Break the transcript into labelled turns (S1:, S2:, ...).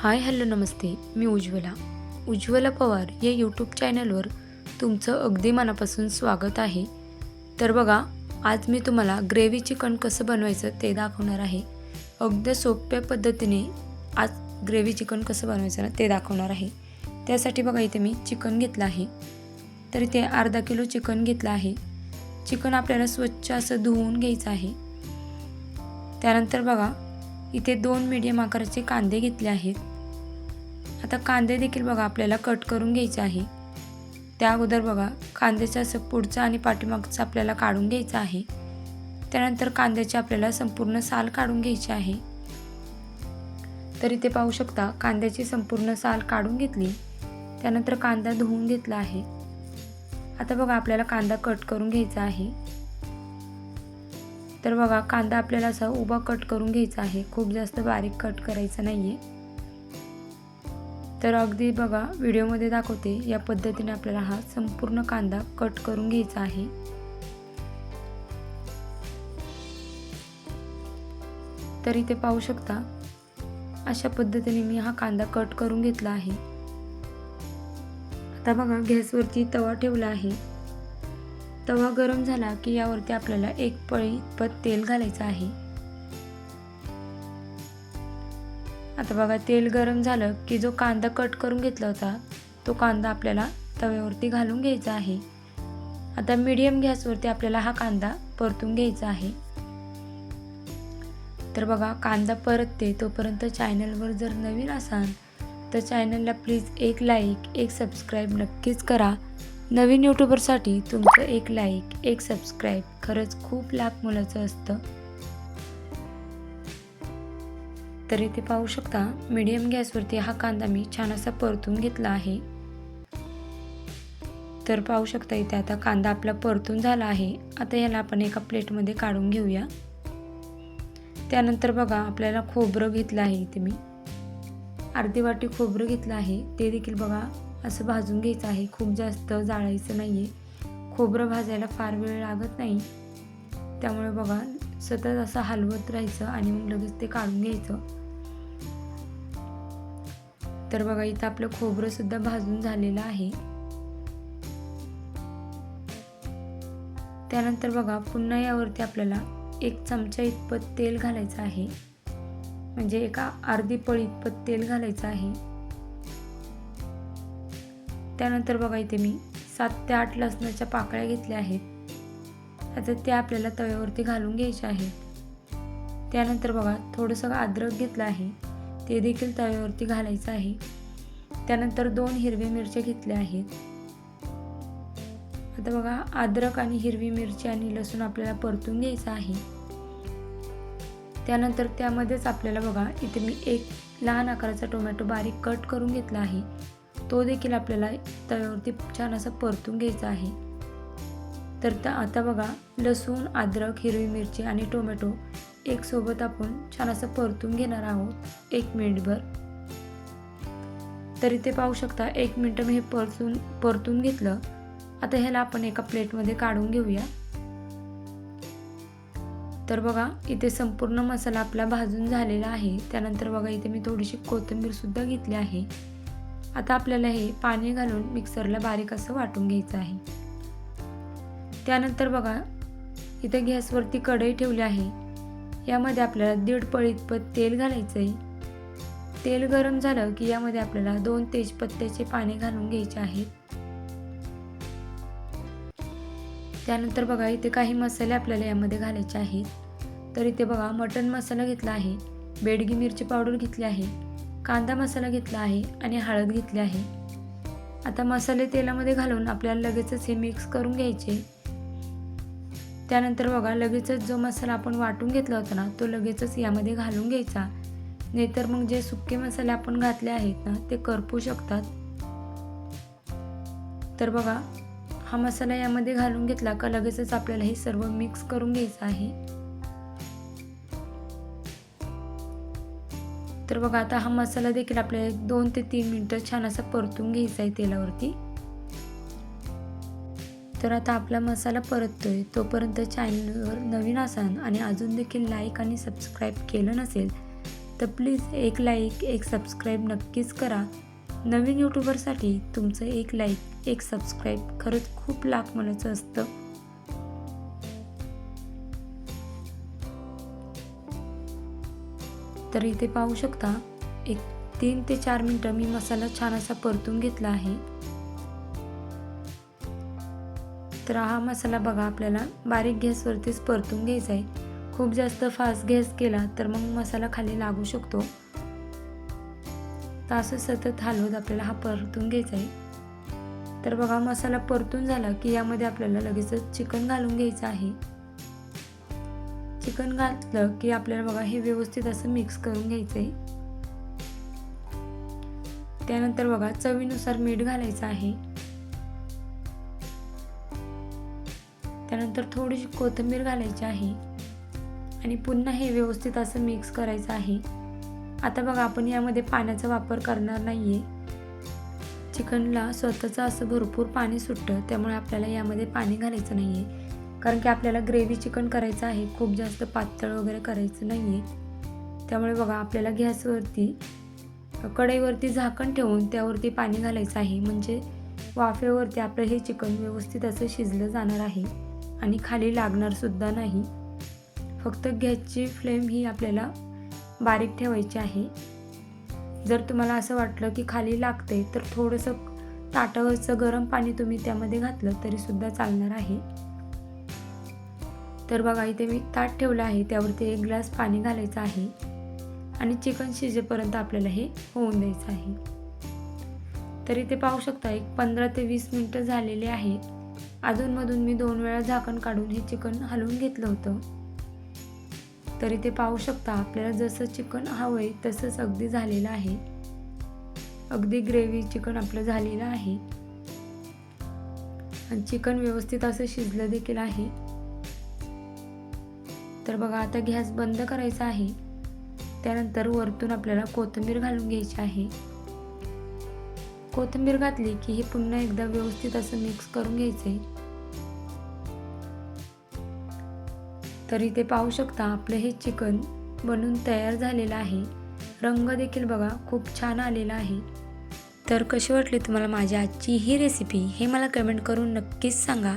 S1: हाय hello नमस्ते. मी उज्ज्वला. उज्ज्वला पवार या यूट्यूब चॅनलवर तुमचं अगदी मनापासून स्वागत आहे. तर बघा आज मी तुम्हाला ग्रेव्ही चिकन कसं बनवायचं ते दाखवणार आहे. अगदी सोप्या पद्धतीने आज ग्रेव्ही चिकन कसं बनवायचं ना ते दाखवणार आहे. त्यासाठी बघा इथे मी चिकन घेतलं आहे. तर इथे अर्धा किलो चिकन घेतलं आहे. चिकन आपल्याला स्वच्छ असं धुवून घ्यायचं आहे. त्यानंतर बघा इथे दोन मीडियम आकाराचे कांदे घेतले आहेत. आता कांदे देखील बघा आपल्याला कट करून घ्यायचे आहे. त्या अगोदर बघा कांद्याचं असं पुढचं आणि पाठीमागचं आपल्याला काढून घ्यायचं आहे. त्यानंतर कांद्याची आपल्याला संपूर्ण साल काढून घ्यायची आहे. तर इथे पाहू शकता कांद्याची संपूर्ण साल काढून घेतली. त्यानंतर कांदा धुवून घेतला आहे. आता बघा आपल्याला कांदा कट करून घ्यायचा आहे. तर बघा कांदा आपल्याला असा उभा कट करून घ्यायचा आहे. खूप जास्त बारीक कट करायचं नाही आहे तर अगदी बघा व्हिडिओमध्ये दाखवते या पद्धतीने आपल्याला हा संपूर्ण कांदा कट करून घ्यायचा आहे. तर इथे पाहू शकता अशा पद्धतीने मी हा कांदा कट करून घेतला आहे. आता बघा गॅसवरती तवा ठेवला आहे. तवा गरम झाला की यावरती आपल्याला एक पळी इतपत तेल घालायचं आहे. आता बघा तेल गरम झालं की जो कांदा कट करून घेतला होता तो कांदा आपल्याला तव्यावरती घालून घ्यायचा आहे. आता मीडियम गॅसवरती आपल्याला हा कांदा परतून घ्यायचा आहे. तर बघा कांदा परतते तोपर्यंत चॅनलवर जर नवीन असाल तर चॅनलला प्लीज एक लाईक एक सबस्क्राईब नक्कीच करा. नवीन यूट्यूबरसाठी तुमचं एक लाईक एक सबस्क्राईब खरंच खूप लाभ मुलाचं असतं. तर इथे पाहू शकता मीडियम गॅसवरती हा कांदा मी छान असा परतून घेतला आहे. तर पाहू शकता इथे आता कांदा आपला परतून झाला आहे. आता याला आपण एका प्लेटमध्ये काढून घेऊया. त्यानंतर बघा आपल्याला खोबरं घेतलं आहे इथे मी. अर्धी वाटी खोबरं घेतलं आहे. ते देखील बघा असं भाजून घ्यायचं आहे. खूप जास्त जाळायचं नाही आहे खोबरं भाजायला फार वेळ लागत नाही. त्यामुळे बघा सतत असं हलवत राहायचं आणि मग लगेच ते काढून घ्यायचं. तर बघा इथं आपलं खोबरं सुद्धा भाजून झालेलं आहे. त्यानंतर बघा पुन्हा यावरती आपल्याला एक चमचा इतपत तेल घालायचं आहे. म्हणजे एका अर्धी पळी इतपत तेल घालायचं आहे. त्यानंतर बघा इथे मी सात ते आठ लसणाच्या पाकळ्या घेतल्या आहेत. आता त्या आपल्याला तव्यावरती घालून घ्यायचे आहेत. त्यानंतर बघा थोडंसं अद्रक घेतलं आहे. ते देखील तव्यावरती घालायचं आहे. त्यानंतर दोन हिरवी मिरच्या घेतल्या आहेत. आता बघा अद्रक आणि हिरवी मिरची आणि लसूण आपल्याला परतून घ्यायचं आहे. त्यानंतर त्यामध्येच आपल्याला बघा इथे मी एक लहान आकाराचा टोमॅटो बारीक कट करून घेतला आहे. तो देखील आपल्याला तव्यावरती छान असं परतून घ्यायचा आहे. तर तर आता बघा लसूण अद्रक हिरवी मिरची आणि टोमॅटो एक सोबत आपण छान असं परतून घेणार आहोत. एक मिनिटभर. तर इथे पाहू शकता एक मिनटं मी हे परतून परतून घेतलं. आता ह्याला आपण एका प्लेटमध्ये काढून घेऊया. तर बघा इथे संपूर्ण मसाला आपला भाजून झालेला आहे. त्यानंतर बघा इथे मी थोडीशी कोथिंबीरसुद्धा घेतली आहे. आता आपल्याला हे पाणी घालून मिक्सरला बारीक असं वाटून घ्यायचं आहे. त्यानंतर बघा इथे गॅसवरती कढई ठेवली आहे. यामध्ये आपल्याला दीड पळीतपत तेल घालायचं आहे तेल गरम झालं की यामध्ये आपल्याला दोन तेजपत्त्याचे पाणी घालून घ्यायचे आहेत त्यानंतर बघा इथे काही मसाले आपल्याला यामध्ये घालायचे आहेत. तर इथे बघा मटन मसाला घेतला आहे. बेडगी मिरची पावडर घेतली आहे. कांदा मसाला घेतला आहे आणि हळद घेतली आहे. आता मसाले तेलामध्ये घालून आपल्याला लगेचच हे मिक्स करून घ्यायचे. त्यानंतर बघा लगेचच जो मसाला आपण वाटून घेतला होता ना तो लगेचच यामध्ये घालून घ्यायचा. नाहीतर मग जे सुके मसाले आपण घातले आहेत ना ते करपू शकतात. तर बघा हा मसाला यामध्ये घालून घेतला का लगेचच आपल्याला हे सर्व मिक्स करून घ्यायचं आहे. तर बघा आता हा मसाला देखील आपल्याला दोन ते तीन मिनटं छान असा परतून घ्यायचा आहे तेलावरती. तर आता आपला मसाला परततोय. तोपर्यंत चॅनलवर नवीन असाल आणि अजून देखील लाईक आणि सबस्क्राईब केलं नसेल तर प्लीज एक लाईक एक सबस्क्राईब नक्कीच करा. नवीन यूट्यूबरसाठी तुमचं एक लाईक एक सबस्क्राईब खरंच खूप लाख मनाचं असतं. तर इथे पाहू शकता एक तीन ते चार मिनटं मी मसाला छान असा परतून घेतला आहे. तर हा मसाला बघा आपल्याला बारीक गॅसवरतीच परतून घ्यायचा आहे. खूप जास्त फास्ट गॅस केला तर मग मसाला खाली लागू शकतो. तर असं सतत हलवत आपल्याला हा परतून घ्यायचा आहे. तर बघा मसाला परतून झाला की यामध्ये आपल्याला लगेचच चिकन घालून घ्यायचं आहे. चिकन घातलं की आपल्याला बघा हे व्यवस्थित असं मिक्स करून घ्यायचं आहे त्यानंतर बघा चवीनुसार मीठ घालायचं आहे. त्यानंतर थोडीशी कोथिंबीर घालायची आहे. आणि पुन्हा हे व्यवस्थित असं मिक्स करायचं आहे. आता बघा आपण यामध्ये पाण्याचा वापर करणार नाही आहे चिकनला स्वतःचं असं भरपूर पाणी सुटतं त्यामुळे आपल्याला यामध्ये पाणी घालायचं नाही आहे कारण की आपल्याला ग्रेव्ही चिकन करायचं आहे. खूप जास्त पातळ वगैरे करायचं नाही आहे त्यामुळे बघा आपल्याला गॅसवरती कढईवरती झाकण ठेवून त्यावरती पाणी घालायचं आहे. म्हणजे वाफेवरती आपलं हे चिकन व्यवस्थित असं शिजलं जाणार आहे. आणि खाली लागणारसुद्धा नाही. फक्त गॅसची फ्लेम ही आपल्याला बारीक ठेवायची आहे. जर तुम्हाला असं वाटलं की खाली लागते तर थोडंसं ताटावरचं गरम पाणी तुम्ही त्यामध्ये घातलं तरीसुद्धा चालणार आहे. तर बघा इथे मी ताट ठेवलं आहे. त्यावरती एक ग्लास पाणी घालायचं आहे. आणि चिकन शिजेपर्यंत आपल्याला हे होऊन द्यायचं आहे. तर इथे पाहू शकता एक पंधरा ते वीस मिनटं झालेले आहे अधूनमधून मी दोन वेळा झाकण काढून हे चिकन हलवून घेतलं होतं. तर इथे पाहू शकता आपल्याला जसं चिकन हवं आहे तसंच अगदी झालेलं आहे. अगदी ग्रेव्ही चिकन आपलं झालेलं आहे. आणि चिकन व्यवस्थित असं शिजलं देखील आहे. तर बघा आता गॅस बंद करायचा आहे. त्यानंतर वरतून आपल्याला कोथिंबीर घालून घ्यायची आहे. कोथिंबीर घातली की हे पुन्हा एकदा व्यवस्थित असं मिक्स करून घ्यायचंय. तर इथे पाहू शकता आपलं हे चिकन बनून तयार झालेलं आहे. रंग देखील बघा खूप छान आलेला आहे. तर कशी वाटली तुम्हाला माझी आजची ही रेसिपी हे मला कमेंट करून नक्कीच सांगा.